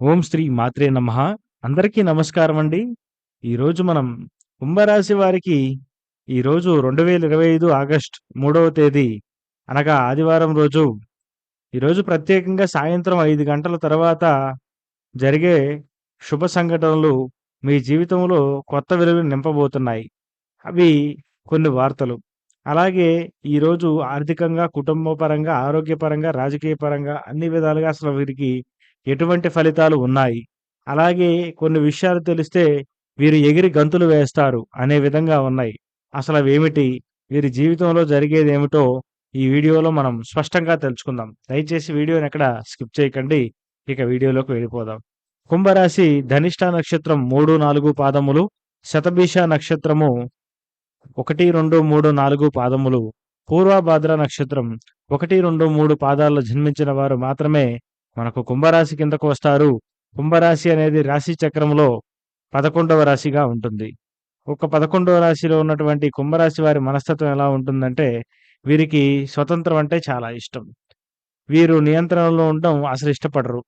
ఓం శ్రీ మాత్రే నమ. అందరికీ నమస్కారం అండి. ఈరోజు మనం కుంభరాశి వారికి ఈరోజు రెండు వేల ఇరవై ఐదు ఆగస్ట్ మూడవ తేదీ అనగా ఆదివారం రోజు. ఈరోజు ప్రత్యేకంగా సాయంత్రం ఐదు గంటల తర్వాత జరిగే శుభ సంఘటనలు మీ జీవితంలో కొత్త విలువలు నింపబోతున్నాయి. అవి కొన్ని వార్తలు. అలాగే ఈరోజు ఆర్థికంగా కుటుంబపరంగా ఆరోగ్యపరంగా రాజకీయ పరంగా అన్ని విధాలుగా అసలు వీరికి ఎటువంటి ఫలితాలు ఉన్నాయి? అలాగే కొన్ని విషయాలు తెలిస్తే వీరు ఎగిరి గంతులు వేస్తారు అనే విధంగా ఉన్నాయి. అసలు అవేమిటి ఏమిటి? వీరి జీవితంలో జరిగేది ఏమిటో ఈ వీడియోలో మనం స్పష్టంగా తెలుసుకుందాం. దయచేసి వీడియోని ఎక్కడ స్కిప్ చేయకండి. ఇక వీడియోలోకి వెళ్ళిపోదాం. కుంభరాశి ధనిష్ట నక్షత్రం మూడు నాలుగు పాదములు శతభీష నక్షత్రము ఒకటి రెండు మూడు నాలుగు పాదములు పూర్వభాద్ర నక్షత్రం ఒకటి రెండు మూడు పాదాల్లో జన్మించిన వారు మాత్రమే మనకు కుంభరాశి కిందకు వస్తారు. కుంభరాశి అనేది రాశి చక్రంలో పదకొండవ రాశిగా ఉంటుంది. ఒక పదకొండవ రాశిలో ఉన్నటువంటి కుంభరాశి వారి మనస్తత్వం ఎలా ఉంటుందంటే వీరికి స్వతంత్రం అంటే చాలా ఇష్టం. వీరు నియంత్రణలో ఉండడం అసలు ఇష్టపడరు.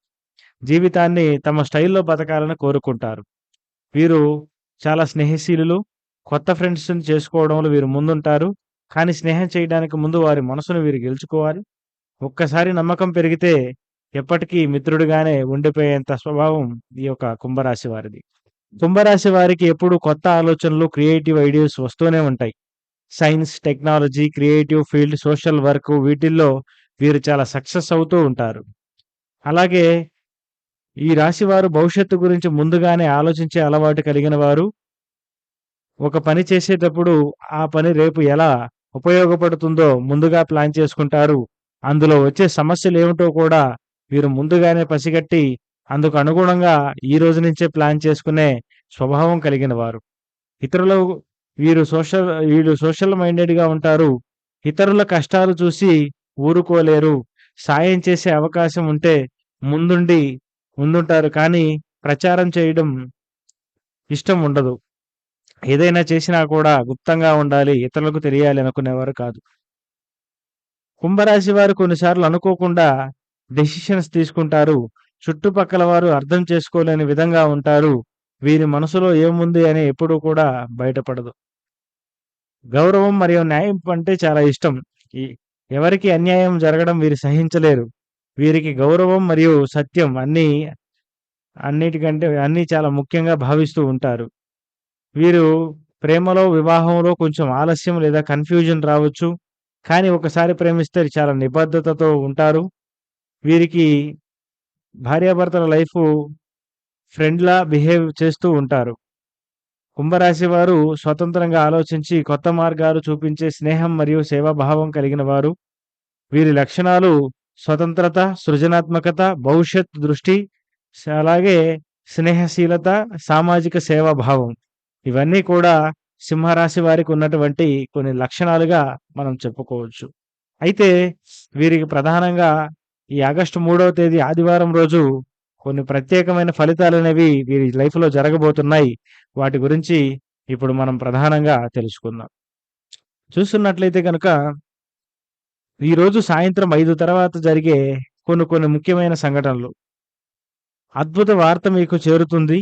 జీవితాన్ని తమ స్టైల్లో బతకాలని కోరుకుంటారు. వీరు చాలా స్నేహశీలు కొత్త ఫ్రెండ్స్ని చేసుకోవడంలో వీరు ముందుంటారు. కానీ స్నేహం చేయడానికి ముందు వారి మనసును వీరు గెలుచుకోవాలి. ఒక్కసారి నమ్మకం పెరిగితే ఎప్పటికీ మిత్రుడిగానే ఉండిపోయేంత స్వభావం ఈ యొక్క కుంభరాశి వారిది. కుంభరాశి వారికి ఎప్పుడు కొత్త ఆలోచనలు క్రియేటివ్ ఐడియాస్ వస్తూనే ఉంటాయి. Science technology creative field social work వీటిల్లో వీరు చాలా సక్సెస్ అవుతూ ఉంటారు. అలాగే ఈ రాశి వారు భవిష్యత్తు గురించి ముందుగానే ఆలోచించే అలవాటు కలిగిన వారు ఒక పని చేసేటప్పుడు ఆ పని రేపు ఎలా ఉపయోగపడుతుందో ముందుగా ప్లాన్ చేసుకుంటారు. అందులో వచ్చే సమస్యలు ఏమిటో కూడా వీరు ముందుగానే పసిగట్టి అందుకు అనుగుణంగా ఈ రోజు నుంచే ప్లాన్ చేసుకునే స్వభావం కలిగిన వారు. ఇతరులు వీరు సోషల్ వీరు సోషల్ మైండెడ్గా ఉంటారు. ఇతరుల కష్టాలు చూసి ఊరుకోలేరు. సాయం చేసే అవకాశం ఉంటే ముందుండి ముందుంటారు కానీ ప్రచారం చేయడం ఇష్టం ఉండదు. ఏదైనా చేసినా కూడా గుప్తంగా ఉండాలి ఇతరులకు తెలియాలి అనుకునేవారు కాదు. కుంభరాశి వారు కొన్నిసార్లు అనుకోకుండా డెసిషన్స్ తీసుకుంటారు. చుట్టుపక్కల వారు అర్థం చేసుకోలేని విధంగా ఉంటారు. వీరి మనసులో ఏముంది అని ఎప్పుడూ కూడా బయటపడదు. గౌరవం మరియు న్యాయం అంటే చాలా ఇష్టం. ఎవరికి అన్యాయం జరగడం వీరు సహించలేరు. వీరికి గౌరవం మరియు సత్యం అన్నీ అన్నిటికంటే అన్నీ చాలా ముఖ్యంగా భావిస్తూ ఉంటారు. వీరు ప్రేమలో వివాహంలో కొంచెం ఆలస్యం లేదా కన్ఫ్యూజన్ రావచ్చు. కానీ ఒకసారి ప్రేమిస్తే చాలా నిబద్ధతతో ఉంటారు. వీరికి భార్యాభర్తల లైఫ్ ఫ్రెండ్లా బిహేవ్ చేస్తూ ఉంటారు. కుంభరాశి వారు స్వతంత్రంగా ఆలోచించి కొత్త మార్గాలు చూపించే స్నేహం మరియు సేవాభావం కలిగిన వారు. వీరి లక్షణాలు స్వతంత్రత సృజనాత్మకత భవిష్యత్ దృష్టి అలాగే స్నేహశీలత సామాజిక సేవాభావం. ఇవన్నీ కూడా సింహరాశి వారికి ఉన్నటువంటి కొన్ని లక్షణాలుగా మనం చెప్పుకోవచ్చు. అయితే వీరికి ప్రధానంగా ఈ ఆగస్టు మూడవ తేదీ ఆదివారం రోజు కొన్ని ప్రత్యేకమైన ఫలితాలు అనేవి వీరి లైఫ్లో జరగబోతున్నాయి. వాటి గురించి ఇప్పుడు మనం ప్రధానంగా తెలుసుకుందాం. చూస్తున్నట్లయితే కనుక ఈరోజు సాయంత్రం ఐదు తర్వాత జరిగే కొన్ని కొన్ని ముఖ్యమైన సంఘటనలు. అద్భుత వార్త మీకు చేరుతుంది.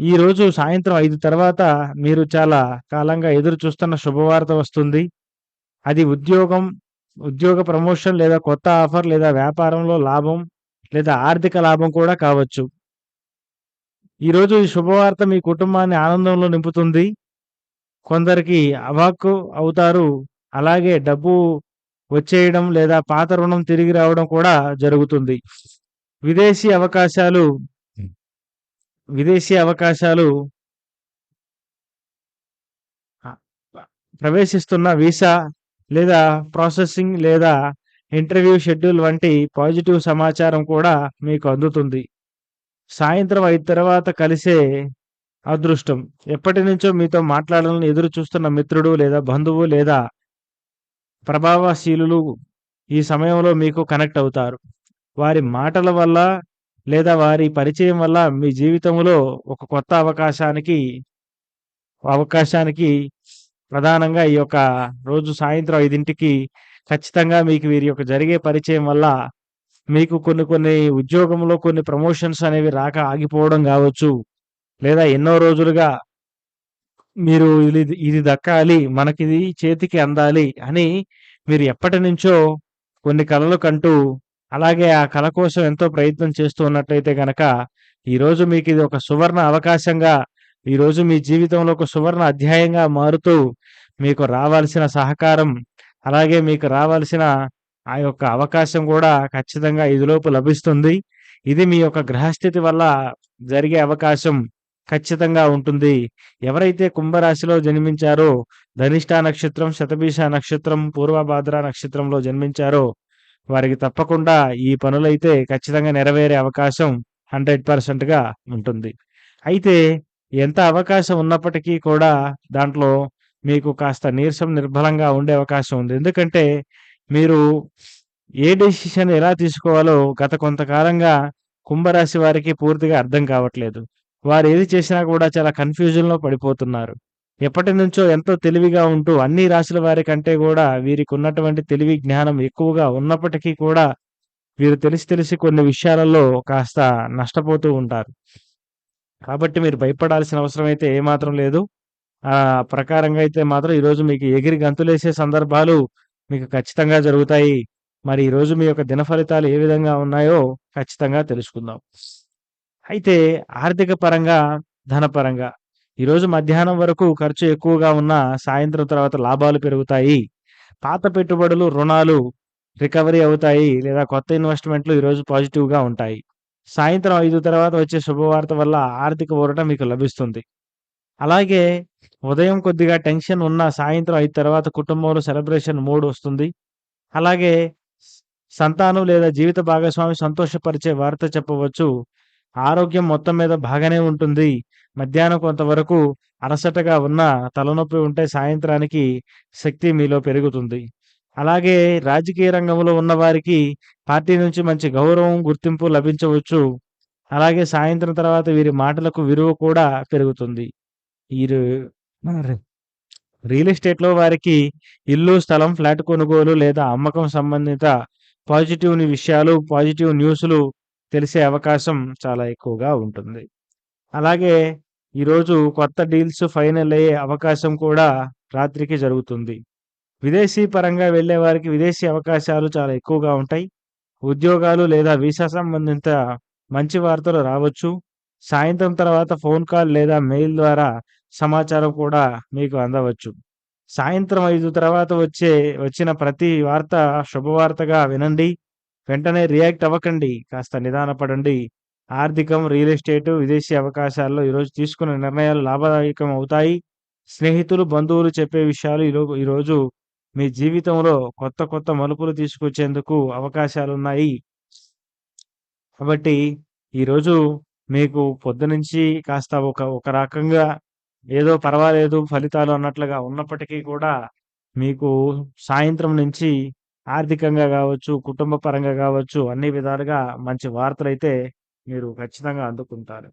ఈరోజు సాయంత్రం ఐదు తర్వాత మీరు చాలా కాలంగా ఎదురు చూస్తున్న శుభవార్త వస్తుంది. అది ఉద్యోగం ఉద్యోగ ప్రమోషన్ లేదా కొత్త ఆఫర్ లేదా వ్యాపారంలో లాభం లేదా ఆర్థిక లాభం కూడా కావచ్చు. ఈరోజు ఈ శుభవార్త మీ కుటుంబాన్ని ఆనందంలో నింపుతుంది. కొందరికి అవాక్కు అవుతారు. అలాగే డబ్బు వచ్చేయడం లేదా పాత రుణం తిరిగి రావడం కూడా జరుగుతుంది. విదేశీ అవకాశాలు విదేశీ అవకాశాలు ప్రవేశిస్తున్న వీసా లేదా ప్రాసెసింగ్ లేదా ఇంటర్వ్యూ షెడ్యూల్ వంటి పాజిటివ్ సమాచారం కూడా మీకు అందుతుంది. సాయంత్రం ఐదు తర్వాత కలిసే అదృష్టం. ఎప్పటి నుంచో మీతో మాట్లాడాలని ఎదురు చూస్తున్న మిత్రుడు లేదా బంధువు లేదా ప్రభావశీలులు ఈ సమయంలో మీకు కనెక్ట్ అవుతారు. వారి మాటల వల్ల లేదా వారి పరిచయం వల్ల మీ జీవితంలో ఒక కొత్త అవకాశానికి అవకాశానికి ప్రధానంగా ఈ యొక్క రోజు సాయంత్రం ఐదింటికి ఖచ్చితంగా మీకు వీరి యొక్క జరిగే పరిచయం వల్ల మీకు కొన్ని కొన్ని ఉద్యోగంలో కొన్ని ప్రమోషన్స్ అనేవి రాక ఆగిపోవడం కావచ్చు. లేదా ఎన్నో రోజులుగా మీరు ఇది ఇది దక్కాలి మనకిది చేతికి అందాలి అని మీరు ఎప్పటి నుంచో కొన్ని కళలు కంటూ అలాగే ఆ కళ కోసం ఎంతో ప్రయత్నం చేస్తూ ఉన్నట్లయితే గనక ఈరోజు మీకు ఇది ఒక సువర్ణ అవకాశంగా ఈరోజు మీ జీవితంలో ఒక సువర్ణ అధ్యాయంగా మారుతూ మీకు రావాల్సిన సహకారం అలాగే మీకు రావాల్సిన ఆ యొక్క అవకాశం కూడా ఖచ్చితంగా ఇదిలోపు లభిస్తుంది. ఇది మీ యొక్క గ్రహస్థితి వల్ల జరిగే అవకాశం ఖచ్చితంగా ఉంటుంది. ఎవరైతే కుంభరాశిలో జన్మించారో ధనిష్ట నక్షత్రం శతభీష నక్షత్రం పూర్వభాద్ర నక్షత్రంలో జన్మించారో వారికి తప్పకుండా ఈ పనులైతే ఖచ్చితంగా నెరవేరే అవకాశం హండ్రెడ్ పర్సెంట్గా ఉంటుంది. అయితే ఎంత అవకాశం ఉన్నప్పటికీ కూడా దాంట్లో మీకు కాస్త నీరసం నిర్బలంగా ఉండే అవకాశం ఉంది. ఎందుకంటే మీరు ఏ డెసిషన్ ఎలా తీసుకోవాలో గత కొంతకాలంగా కుంభరాశి వారికి పూర్తిగా అర్థం కావట్లేదు. వారు ఏది చేసినా కూడా చాలా కన్ఫ్యూజన్లో పడిపోతున్నారు. ఎప్పటి నుంచో ఎంతో తెలివిగా ఉంటూ అన్ని రాశుల వారి కంటే కూడా వీరికి ఉన్నటువంటి తెలివి జ్ఞానం ఎక్కువగా ఉన్నప్పటికీ కూడా వీరు తెలిసి తెలిసి కొన్ని విషయాలలో కాస్త నష్టపోతూ ఉంటారు. కాబట్టి మీరు భయపడాల్సిన అవసరం అయితే ఏమాత్రం లేదు. ఆ ప్రకారంగా అయితే మాత్రం ఈరోజు మీకు ఎగిరి గంతులేసే సందర్భాలు మీకు ఖచ్చితంగా జరుగుతాయి. మరి ఈరోజు మీ యొక్క దిన ఫలితాలు ఏ విధంగా ఉన్నాయో ఖచ్చితంగా తెలుసుకుందాం. అయితే ఆర్థిక పరంగా ధనపరంగా ఈరోజు మధ్యాహ్నం వరకు ఖర్చు ఎక్కువగా ఉన్న సాయంత్రం తర్వాత లాభాలు పెరుగుతాయి. పాత పెట్టుబడులు రుణాలు రికవరీ అవుతాయి లేదా కొత్త ఇన్వెస్ట్మెంట్లు ఈరోజు పాజిటివ్గా ఉంటాయి. సాయంత్రం ఐదు తర్వాత వచ్చే శుభవార్త వల్ల ఆర్థిక ఊరట మీకు లభిస్తుంది. అలాగే ఉదయం కొద్దిగా టెన్షన్ ఉన్న సాయంత్రం ఐదు తర్వాత కుటుంబంలో సెలబ్రేషన్ మూడ్ వస్తుంది. అలాగే సంతానం లేదా జీవిత భాగస్వామి సంతోషపరిచే వార్త చెప్పవచ్చు. ఆరోగ్యం మొత్తం మీద బాగానే ఉంటుంది. మధ్యాహ్నం కొంతవరకు అలసటగా ఉన్న తలనొప్పి ఉంటే సాయంత్రానికి శక్తి మీలో పెరుగుతుంది. అలాగే రాజకీయ రంగంలో ఉన్న వారికి పార్టీ నుంచి మంచి గౌరవం గుర్తింపు లభించవచ్చు. అలాగే సాయంత్రం తర్వాత వీరి మాటలకు విలువ కూడా పెరుగుతుంది. వీరు రియల్ ఎస్టేట్లో వారికి ఇల్లు స్థలం ఫ్లాట్ కొనుగోలు లేదా అమ్మకం సంబంధిత పాజిటివ్ విషయాలు పాజిటివ్ న్యూస్లు తెలిసే అవకాశం చాలా ఎక్కువగా ఉంటుంది. అలాగే ఈరోజు కొత్త డీల్స్ ఫైనల్ అయ్యే అవకాశం కూడా రాత్రికి జరుగుతుంది. విదేశీ పరంగా వెళ్ళే వారికి విదేశీ అవకాశాలు చాలా ఎక్కువగా ఉంటాయి. ఉద్యోగాలు లేదా వీసా సంబంధిత మంచి వార్తలు రావచ్చు. సాయంత్రం తర్వాత ఫోన్ కాల్ లేదా మెయిల్ ద్వారా సమాచారం కూడా మీకు అందవచ్చు. సాయంత్రం ఐదు తర్వాత వచ్చే వచ్చిన ప్రతి వార్త శుభవార్తగా వినండి. వెంటనే రియాక్ట్ అవ్వకండి. కాస్త నిదానపడండి ఆర్థికం రియల్ ఎస్టేట్ విదేశీ అవకాశాల్లో ఈరోజు తీసుకున్న నిర్ణయాలు లాభదాయకం అవుతాయి. స్నేహితులు బంధువులు చెప్పే విషయాలు ఈరో- ఈరోజు మీ జీవితంలో కొత్త కొత్త మలుపులు తీసుకొచ్చేందుకు అవకాశాలు ఉన్నాయి కాబట్టి ఈరోజు మీకు పొద్దునుంచి కాస్త ఒక ఒక రకంగా ఏదో పర్వాలేదు ఫలితాలు అన్నట్లుగా ఉన్నప్పటికీ కూడా మీకు సాయంత్రం నుంచి ఆర్థికంగా కావచ్చు కుటుంబ పరంగా కావచ్చు అన్ని విధాలుగా మంచి వార్తలైతే మీరు ఖచ్చితంగా అందుకుంటారు.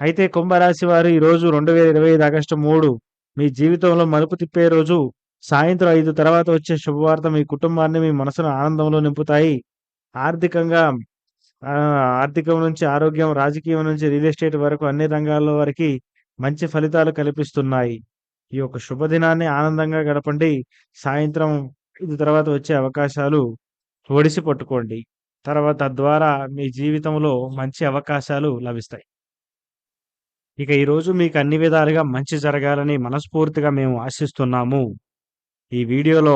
అయితే కుంభరాశి వారు ఈరోజు రెండు వేల ఇరవై ఐదు ఆగస్టు మూడు మీ జీవితంలో మలుపు తిప్పే రోజు సాయంత్రం ఐదు తర్వాత వచ్చే శుభవార్త మీ కుటుంబాన్ని మీ మనసును ఆనందంలో నింపుతాయి. ఆర్థికంగా ఆర్థికం నుంచి ఆరోగ్యం రాజకీయం నుంచి రియల్ ఎస్టేట్ వరకు అన్ని రంగాల్లో వారికి మంచి ఫలితాలు కల్పిస్తున్నాయి. ఈ యొక్క శుభదినాన్ని ఆనందంగా గడపండి. సాయంత్రం ఇది తర్వాత వచ్చే అవకాశాలు ఒడిసి పట్టుకోండి. తర్వాత ద్వారా మీ జీవితంలో మంచి అవకాశాలు లభిస్తాయి. ఇక ఈరోజు మీకు అన్ని విధాలుగా మంచి జరగాలని మనస్ఫూర్తిగా మేము ఆశిస్తున్నాము. ఈ వీడియోలో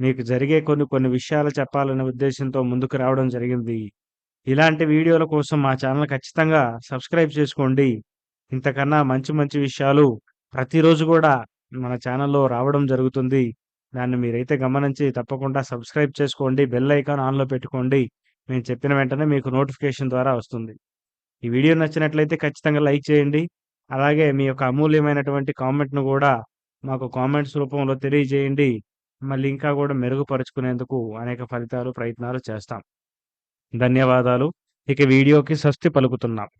మీకు జరిగే కొన్ని కొన్ని విషయాలు చెప్పాలనే ఉద్దేశంతో ముందుకు రావడం జరిగింది. ఇలాంటి వీడియోల కోసం మా ఛానల్ ఖచ్చితంగా సబ్స్క్రైబ్ చేసుకోండి. ఇంతకన్నా మంచి మంచి విషయాలు ప్రతిరోజు కూడా మన ఛానల్లో రావడం జరుగుతుంది. దాన్ని మీరైతే గమనించి తప్పకుండా సబ్స్క్రైబ్ చేసుకోండి. బెల్ ఐకాన్ ఆన్లో పెట్టుకోండి. మేము చెప్పిన వెంటనే మీకు నోటిఫికేషన్ ద్వారా వస్తుంది. ఈ వీడియో నచ్చినట్లయితే ఖచ్చితంగా లైక్ చేయండి. అలాగే మీ యొక్క అమూల్యమైనటువంటి కామెంట్ను కూడా మాకు కామెంట్స్ రూపంలో తెలియజేయండి. మళ్ళీ ఇంకా కూడా మెరుగుపరుచుకునేందుకు అనేక ఫలితాలు ప్రయత్నాలు చేస్తాం. ధన్యవాదాలు. ఇక వీడియోకి స్వస్తి పలుకుతున్నాం.